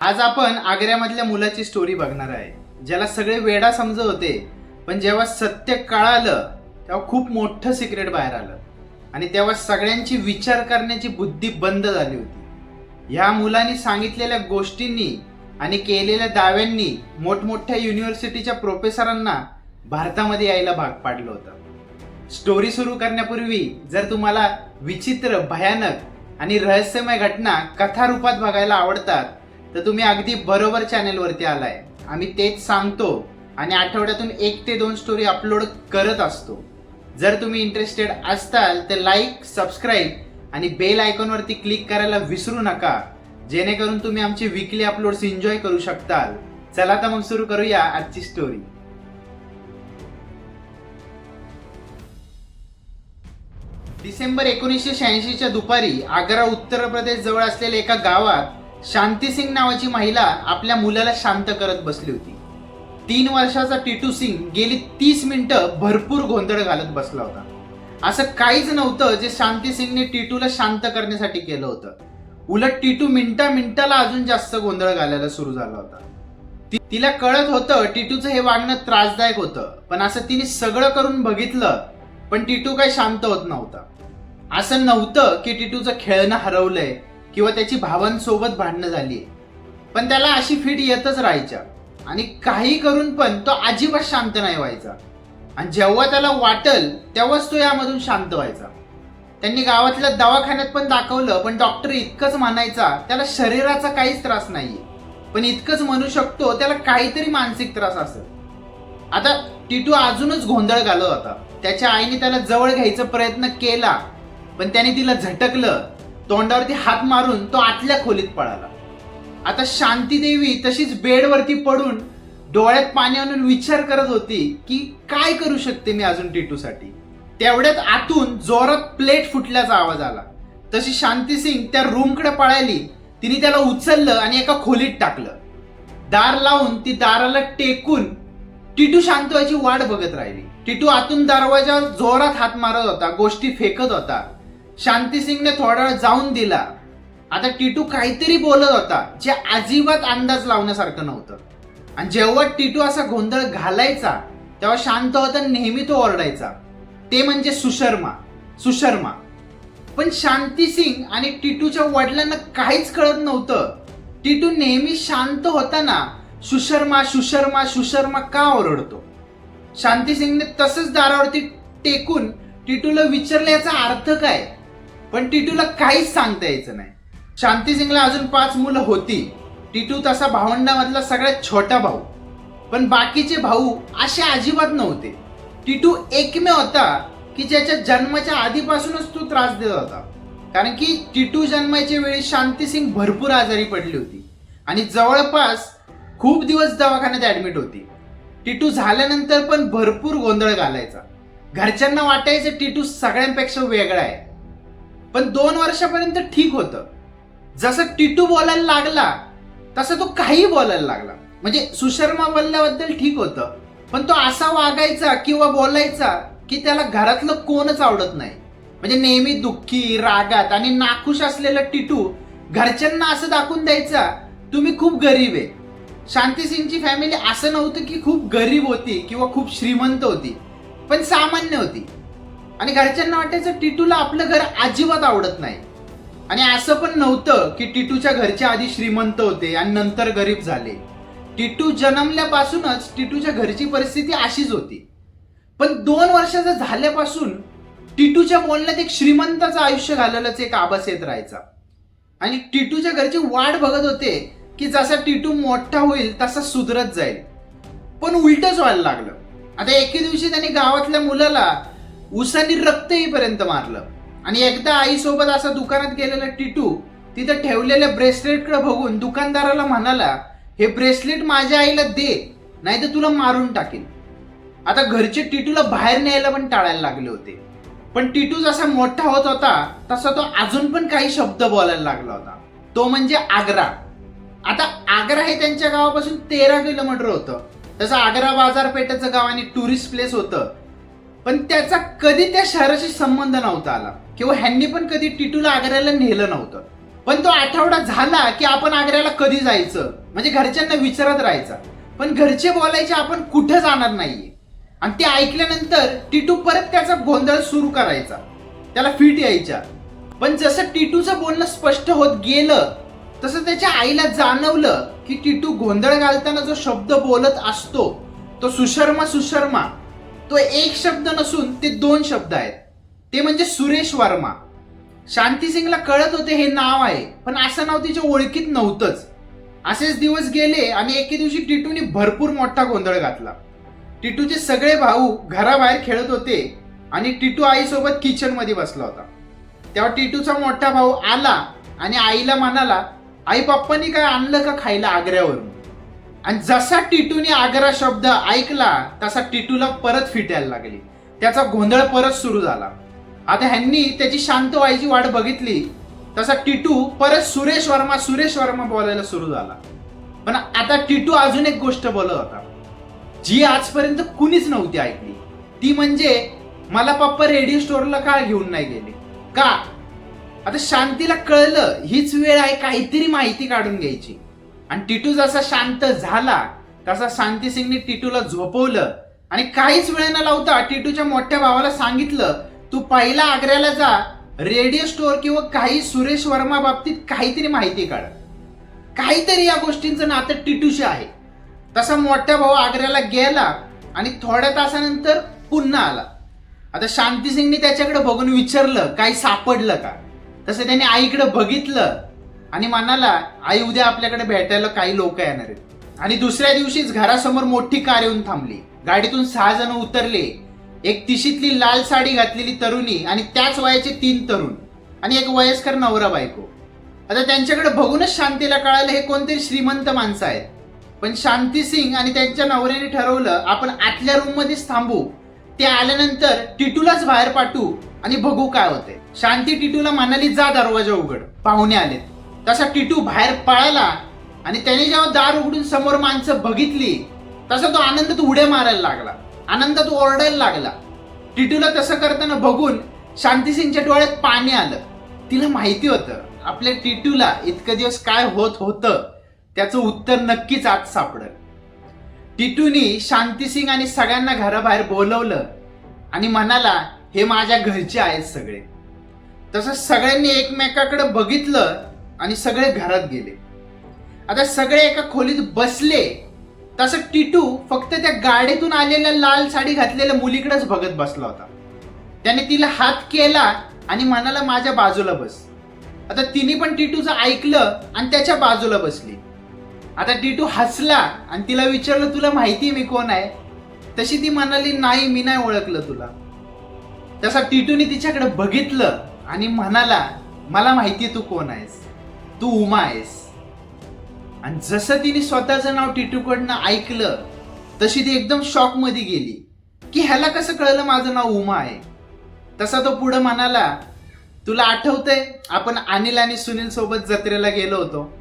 आज आपण आग्र्यामधल्या मुलाची स्टोरी बघणार आहे. ज्याला सगळे वेडा समजत होते पण जेव्हा सत्य कळालं तेव्हा खूप मोठं सिक्रेट बाहेर आलं. आणि तेव्हा सगळ्यांची विचार करण्याची बुद्धी बंद झाली होती. ह्या मुलांनी सांगितलेल्या गोष्टींनी आणि केलेल्या दाव्यांनी मोठमोठ्या युनिव्हर्सिटीच्या प्रोफेसरांना भारतामध्ये यायला भाग पाडलं होतं. स्टोरी सुरू करण्यापूर्वी जर तुम्हाला विचित्र भयानक आणि रहस्यमय घटना कथारूपात बघायला आवडतात तर तुम्ही अगदी बरोबर चॅनेलवरती आलाय. आम्ही तेच सांगतो आणि आठवड्यातून एक ते दोन स्टोरी अपलोड करत असतो. जर तुम्ही इंटरेस्टेड असताल तर लाईक सबस्क्राईब आणि बेल आयकॉनवरती क्लिक करायला विसरू नका. जेणेकरून तुम्ही आमचे विकली अपलोड्स एन्जॉय करू शकताल. चला तर मग सुरू करूया आजची स्टोरी डिसेंबर एकोणीसशे शहाऐंशीच्या दुपारी आग्रा उत्तर प्रदेश जवळ असलेल्या एका गावात शांती सिंग नावाची महिला आपल्या मुलाला शांत करत बसली होती. तीन वर्षाचा टिटू सिंग गेली तीस मिनिटं भरपूर गोंधळ घालत बसला होता. असं काहीच नव्हतं जे शांती सिंगने टिटूला शांत करण्यासाठी केलं होतं. उलट टिटू मिनिटा मिनिटाला अजून जास्त गोंधळ घालायला सुरू झाला होता. तिला कळत होतं टिटूचं हे वागणं त्रासदायक होतं. पण असं तिने सगळं करून बघितलं पण टिटू काही शांत होत नव्हता. असं नव्हतं की टिटूचं खेळणं हरवलंय किंवा त्याची भावांसोबत भांडणं झाली. पण त्याला अशी फिट येतच राहायच्या. आणि काही करून पण तो अजिबात शांत नाही व्हायचा. आणि जेव्हा त्याला वाटल तेव्हाच तो यामधून शांत व्हायचा. त्यांनी गावातल्या दवाखान्यात पण दाखवलं पण डॉक्टर इतकंच म्हणायचा त्याला शरीराचा काहीच त्रास नाहीये. पण इतकंच म्हणू शकतो त्याला काहीतरी मानसिक त्रास असेल. आता टिटू अजूनच गोंधळ घालत होता. त्याच्या आईने त्याला जवळ घ्यायचा प्रयत्न केला पण त्याने तिला झटकलं. तोंडावरती हात मारून तो आतल्या खोलीत पळाला. आता शांती देवी तशीच बेडवरती पडून डोळ्यात पाणी आणून विचार करत होती की काय करू शकते मी अजून टिटूसाठी? तेवढ्यात आतून जोरात प्लेट फुटल्याचा आवाज आला. तशी शांती सिंग त्या रूमकडे पळाली तिने त्याला उचललं आणि एका खोलीत टाकलं. दार लावून ती दाराला टेकून टिटू शांत व्हायची वाट बघत राहिली. टिटू आतून दरवाजा जोरात हात मारत होता गोष्टी फेकत होता. शांती सिंगने थोडा वेळ जाऊन दिला. आता टिटू काहीतरी बोलत होता जे अजिबात अंदाज लावण्यासारखं नव्हतं. आणि जेव्हा टिटू असा गोंधळ घालायचा तेव्हा शांत होता नेहमी तो ओरडायचा. ते म्हणजे सुशर्मा सुशर्मा. पण शांती सिंग आणि टिटूच्या वडिलांना काहीच कळत नव्हतं. टिटू नेहमी शांत होताना सुशर्मा सुशर्मा सुशर्मा का ओरडतो? शांती सिंगने तसंच दारावरती टेकून टिटूला विचारलं याचा अर्थ काय? पण टिटूला काहीच सांगता यायचं नाही. शांती सिंगला अजून पाच मुलं होती. टिटू तसा भावंडामधला सगळ्यात छोटा भाऊ. पण बाकीचे भाऊ असे अजिबात नव्हते. टिटू एकमेव होता की ज्याच्या जन्माच्या आधीपासूनच तो त्रास देत होता. कारण की टिटू जन्माच्या वेळी शांती सिंग भरपूर आजारी पडली होती. आणि जवळपास खूप दिवस दवाखान्यात ऍडमिट होती. टिटू झाल्यानंतर पण भरपूर गोंधळ घालायचा. घरच्यांना वाटायचं टिटू सगळ्यांपेक्षा वेगळा आहे. पण दोन वर्षापर्यंत ठीक होतं. जसं टिटू बोलायला लागला तसं तो काही बोलायला लागला. म्हणजे सुशर्मा बोलल्याबद्दल ठीक होतं. पण तो असा वागायचा किंवा बोलायचा की त्याला घरातलं कोणच आवडत नाही. म्हणजे नेहमी दुःखी रागात आणि नाखुश असलेला टिटू घरच्यांना असं दाखवून द्यायचा तुम्ही खूप गरीब आहे. शांती सिंगची फॅमिली असं नव्हतं की खूप गरीब होती किंवा खूप श्रीमंत होती पण सामान्य होती. आणि घरच्यांना वाटायचं टिटूला आपलं घर अजिबात आवडत नाही. आणि असं पण नव्हतं की टिटूच्या घरचे आधी श्रीमंत होते आणि नंतर गरीब झाले. टिटू जन्मल्यापासूनच टिटूच्या घरची परिस्थिती अशीच होती. पण दोन वर्षाचं झाल्यापासून टिटूच्या बोलण्यात एक श्रीमंताचं आयुष्य घालवलंच एक आभास येत राहायचा आणि टिटूच्या घरची वाट बघत होते की जसा टिटू मोठा होईल तसा सुधरत जाईल. पण उलटच व्हायला लागलं. आता एके दिवशी त्यांनी गावातल्या मुलाला उसाने रक्त येईपर्यंत मारलं. आणि एकदा आईसोबत असा दुकानात गेलेला टिटू तिथं ठेवलेल्या ब्रेसलेटकडे बघून दुकानदाराला म्हणाला हे ब्रेसलेट माझ्या आईला दे नाही तर तुला मारून टाकेल आता घरचे टिटूला बाहेर न्यायला पण टाळायला लागले होते. पण टिटू जसा मोठा होत होता तसा तो अजून पण काही शब्द बोलायला लागला होता. तो म्हणजे आग्रा. आता आग्रा हे त्यांच्या गावापासून तेरा किलोमीटर होतं. तसं आग्रा बाजारपेठेचं गाव आणि टुरिस्ट प्लेस होतं. पण त्याचा कधी त्या शहराशी संबंध नव्हता आला. किंवा ह्यांनी पण कधी टिटूला आग्र्याला नेलं नव्हतं. पण तो आठवडा झाला की आपण आग्र्याला कधी जायचं? म्हणजे घरच्यांना विचारत राहायचा. पण घरचे बोलायचे आपण कुठं जाणार नाहीये. आणि ते ऐकल्यानंतर टिटू परत त्याचा गोंधळ सुरू करायचा. त्याला फिट यायच्या. पण जसं टिटूचं बोलणं स्पष्ट होत गेलं तसं त्याच्या आईला जाणवलं की टिटू गोंधळ घालताना जो शब्द बोलत असतो तो सुशर्मा सुशर्मा. तो एक शब्द नसून ते दोन शब्द आहेत. ते म्हणजे सुरेश वर्मा. शांती सिंगला कळत होते हे नाव आहे पण असं नाव तिच्या ओळखीत नव्हतंच. असेच दिवस गेले आणि एके दिवशी टिटूने भरपूर मोठा गोंधळ घातला. टिटूचे सगळे भाऊ घराबाहेर खेळत होते आणि टिटू आईसोबत किचनमध्ये बसला होता. तेव्हा टिटूचा मोठा भाऊ आला आणि आईला म्हणाला आई पप्पांनी काय आणलं का खायला आग्र्यावरून? आणि जसा टिटूने आग्रा शब्द ऐकला तसा टिटूला परत फिटायला लागली. त्याचा गोंधळ परत सुरू झाला. आता ह्यांनी त्याची शांत व्हायची वाट बघितली तसा टिटू परत सुरेश वर्मा सुरेश वर्मा बोलायला सुरू झाला. पण आता टिटू अजून एक गोष्ट बोलत होता. जी आजपर्यंत कुणीच नव्हती ऐकली. ती म्हणजे मला पप्पा रेडिओ स्टोरला का घेऊन नाही गेले? का? आता शांतीला कळलं हीच वेळ आहे काहीतरी माहिती काढून घ्यायची. आणि टिटू जसा शांत झाला तसा शांती सिंगने टिटूला झोपवलं आणि काहीच वेळ न लावता टिटूच्या मोठ्या भावाला सांगितलं तू पहिला आग्र्याला जा रेडिओ स्टोअर किंवा काही सुरेश वर्मा बाबतीत काहीतरी माहिती काढ. काहीतरी या गोष्टींचं नातं टिटूशी आहे. तसा मोठा भाऊ आग्र्याला गेला आणि थोड्या तासानंतर पुन्हा आला. आता शांती सिंगने त्याच्याकडे बघून विचारलं काही सापडलं का? तसं त्याने आईकडे बघितलं आणि म्हणाला आई उद्या आपल्याकडे भेटायला काही लोक येणार आहेत. आणि दुसऱ्या दिवशीच घरासमोर मोठी कार येऊन थांबली. गाडीतून सहा जण उतरले. एक तिशीतली लाल साडी घातलेली तरुणी आणि त्याच वयाचे तीन तरुण आणि एक वयस्कर नवरा बायको. आता त्यांच्याकडे बघूनच शांतीला कळालं हे कोणतरी श्रीमंत माणसं आहेत. पण शांती सिंग आणि त्यांच्या नवऱ्याने ठरवलं आपण आतल्या रूम मध्येच थांबू. ते आल्यानंतर टिटूलाच बाहेर पाठवू आणि बघू काय होते शांती टिटूला म्हणाली जा दरवाजा उघड. पाहुणे आलेत. तसा टिटू बाहेर पळाला आणि त्याने जेव्हा दार उघडून समोर माणसं बघितली तसा तो आनंदात उड्या मारायला लागला. आनंदात ओरडायला लागला. टिटूला तसं करताना बघून शांती सिंगच्या डोळ्यात पाणी आलं. तिला माहिती होतं आपल्या टिटूला इतकं दिवस काय होत होतं त्याचं उत्तर नक्कीच आज सापडल. टिटूनी शांती सिंग आणि सगळ्यांना घराबाहेर बोलवलं आणि म्हणाला हे माझ्या घरचे आहेत सगळे. तसं सगळ्यांनी एकमेकाकडे बघितलं आणि सगळे घरात गेले. आता सगळे एका खोलीत बसले तसं टिटू फक्त त्या गाडीतून आलेल्या लाल साडी घातलेल्या मुलीकडेच बघत बसला होता. त्याने तिला हात केला आणि म्हणाला माझ्या बाजूला बस. आता तिने पण टिटूचं ऐकलं आणि त्याच्या बाजूला बसली. आता टिटू हसला आणि तिला विचारलं तुला माहिती मी कोण आहे? तशी ती म्हणाली नाही मी नाही ओळखलं तुला. तसा टिटूने तिच्याकडे बघितलं आणि म्हणाला मला माहिती तू कोण आहेस. तू उमा आहेस आणि जसं तिने स्वतःचं नाव टिटूकडनं ऐकलं तशी ती एकदम शॉकमध्ये गेली. की ह्याला कसं कळलं माझं नाव उमा आहे? तसा तो पुढे म्हणाला तुला आठवतंय आपण अनिल आणि सुनील सोबत जत्रेला गेलो होतो.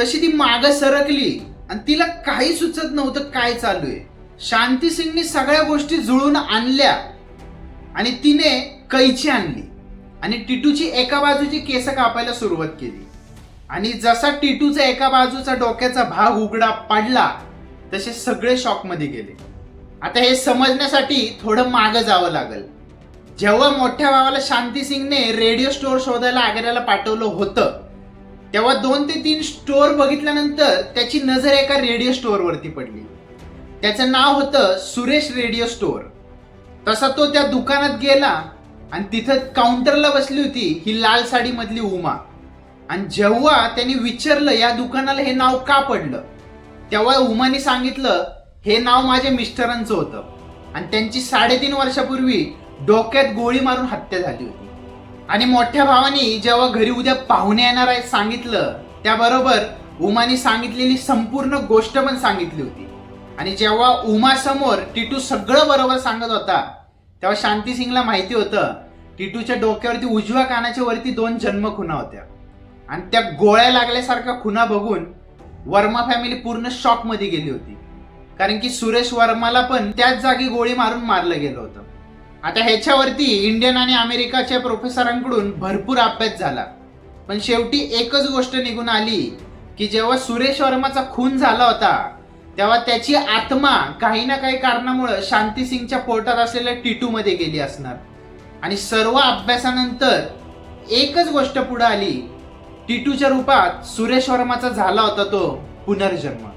तशी ती माग सरकली आणि तिला काही सुचत नव्हतं काय चालू आहे. शांती सिंगने सगळ्या गोष्टी जुळून आणल्या आणि तिने कैची आणली. आणि टिटूची एका बाजूची केस कापायला सुरुवात केली. आणि जसा टिटूचा एका बाजूचा डोक्याचा भाग उघडा पडला तसे सगळे शॉकमध्ये गेले. आता हे समजण्यासाठी थोडं मागं जावं लागल. जेव्हा मोठ्या भावाला शांती सिंगने रेडिओ स्टोअर शोधायला आग्र्याला पाठवलं होतं तेव्हा दोन ते तीन स्टोअर बघितल्यानंतर त्याची नजर एका रेडिओ स्टोअरवरती पडली. त्याचं नाव होतं सुरेश रेडिओ स्टोअर. तसा तो त्या दुकानात गेला आणि तिथं काउंटरला बसली होती ही लाल साडी मधली उमा. आणि जेव्हा त्यांनी विचारलं या दुकानाला हे नाव का पडलं? तेव्हा उमाने सांगितलं हे नाव माझ्या मिस्टरांचं होतं. आणि त्यांची साडेतीन वर्षापूर्वी डोक्यात गोळी मारून हत्या झाली होती. आणि मोठ्या भावानी जेव्हा घरी उद्या पाहुणे येणार आहेत सांगितलं त्याबरोबर उमानी सांगितलेली संपूर्ण गोष्ट पण सांगितली होती. आणि जेव्हा उमा समोर टिटू सगळं बरोबर सांगत होता तेव्हा शांती सिंगला माहिती होतं टिटूच्या डोक्यावरती उजव्या कानाच्या वरती दोन जन्म खुना होत्या. आणि त्या गोळ्या लागल्यासारख्या खुना बघून वर्मा फॅमिली पूर्ण शॉकमध्ये गेली होती. कारण की सुरेश वर्माला पण त्याच जागी गोळी मारून मारलं गेलं होतं. आता ह्याच्यावरती इंडियन आणि अमेरिकाच्या प्रोफेसरांकडून भरपूर अभ्यास झाला. पण शेवटी एकच गोष्ट निघून आली की जेव्हा सुरेश वर्माचा खून झाला होता तेव्हा त्याची आत्मा काही ना काही कारणामुळे शांती सिंगच्या पोटात असलेल्या टिटू मध्ये गेली असणार. आणि सर्व अभ्यासानंतर एकच गोष्ट पुढे आली. टिटूच्या रूपात सुरेश वर्माचा झाला होता तो पुनर्जन्म.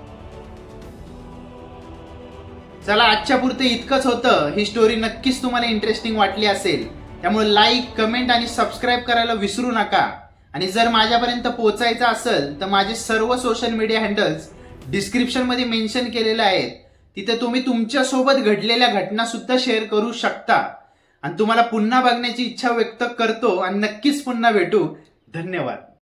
चला आजच्या पुरतं इतकंच होतं. ही स्टोरी नक्कीच तुम्हाला इंटरेस्टिंग वाटली असेल. त्यामुळे लाईक कमेंट आणि सबस्क्राईब करायला विसरू नका. आणि जर माझ्यापर्यंत पोहोचायचं असेल तर माझे सर्व सोशल मीडिया हँडल्स डिस्क्रिप्शनमध्ये मेन्शन केलेले आहेत. तिथे तुम्ही तुमच्यासोबत घडलेल्या घटना सुद्धा शेअर करू शकता. आणि तुम्हाला पुन्हा बघण्याची इच्छा व्यक्त करतो आणि नक्कीच पुन्हा भेटू. धन्यवाद.